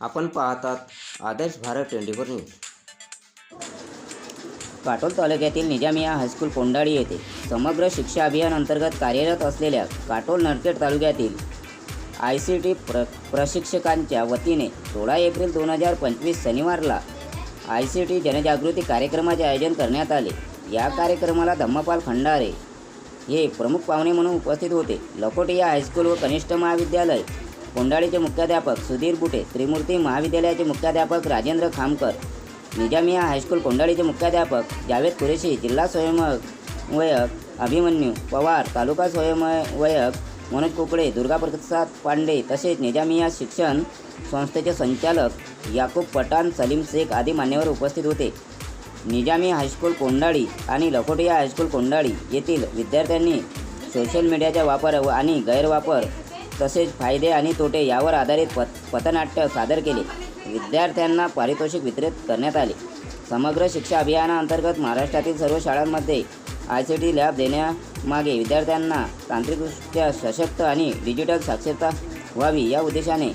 आपण पाहतात Adarsh Bharat twenty four news. Katol तालुक्यातील निजामिया हायस्कूल कोंडाळी येथे समग्र शिक्षा अभियान अंतर्गत कार्यरत असलेल्या काटोल नरखेड तालुक्यातील आय सी टी प्र प्रशिक्षकांच्या वतीने सोळा एप्रिल दोन हजार पंचवीस शनिवारला आय सी टी जनजागृती कार्यक्रमाचे आयोजन करण्यात आले. या कार्यक्रमाला धम्मपाल खंडारे हे प्रमुख पाहुणे म्हणून उपस्थित होते. लकोटिया हायस्कूल व कनिष्ठ महाविद्यालय कोंडाळीचे मुख्याध्यापक सुधीर बुटे त्रिमूर्ती महाविद्यालयाचे मुख्याध्यापक राजेंद्र खामकर निजामिया हायस्कूल कोंडाळीचे मुख्याध्यापक जावेद कुरेशी जिल्हा स्वयंवयक अभिमन्यू पवार तालुका स्वयंवयक मनोज कुकडे दुर्गाप्रसाद पांडे तसेच निजामिया शिक्षण संस्थेचे संचालक याकूब पठाण सलीम शेख आदी मान्यवर उपस्थित होते. निजामी हायस्कूल कोंडाळी आणि लखोटिया हायस्कूल कोंडाळी येथील विद्यार्थ्यांनी सोशल मीडियाचा वापर व आणि गैरवापर तसेच फायदे आणि तोटे यावर आधारित पथ पथनाट्य सादर केले. विद्यार्थ्यांना पारितोषिक वितरित करण्यात आले. समग्र शिक्षा अभियानाअंतर्गत महाराष्ट्रातील सर्व शाळांमध्ये आय सी टी लॅब देण्यामागे विद्यार्थ्यांना तांत्रिकदृष्ट्या सशक्त आणि डिजिटल साक्षरता व्हावी या उद्देशाने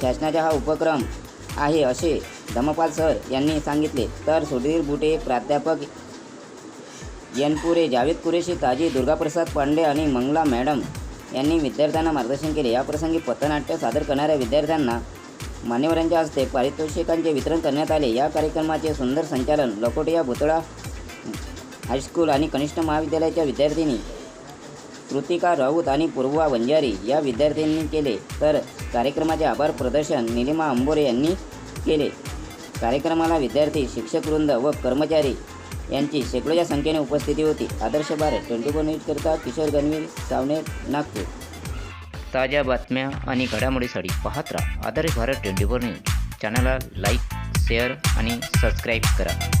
शासनाचा हा उपक्रम आहे असे धमपाल सर यांनी सांगितले. तर सुधीर बुटे प्राध्यापक यनपुरे जावेद कुरेशी ताजी दुर्गाप्रसाद पांडे आणि मंगला मॅडम यांनी विद्यार्थ्यांना मार्गदर्शन केले. याप्रसंगी पथनाट्य सादर करणाऱ्या विद्यार्थ्यांना मान्यवरांच्या हस्ते पारितोषिकांचे वितरण करण्यात आले. या कार्यक्रमाचे सुंदर संचालन लकोटिया भुतळा हायस्कूल आणि कनिष्ठ महाविद्यालयाच्या विद्यार्थिनी कृतिका राऊत आणि पूर्वा वंजारी या विद्यार्थ्यांनी केले. तर कार्यक्रमाचे आभार प्रदर्शन निलिमा अंबोरे यांनी केले. कार्यक्रमाला विद्यार्थी शिक्षकवृंद व कर्मचारी यांची शेकडोच्या संख्येने उपस्थिती होती. आदर्श भारत ट्वेंटी फोर न्यूजकरिता किशोर गणवीर सावनेर नागपूर. ताज्या बातम्या आणि घडामोडीसाठी पाहत राहा Adarsh Bharat twenty four news. चॅनलला लाईक शेअर आणि सबस्क्राईब करा.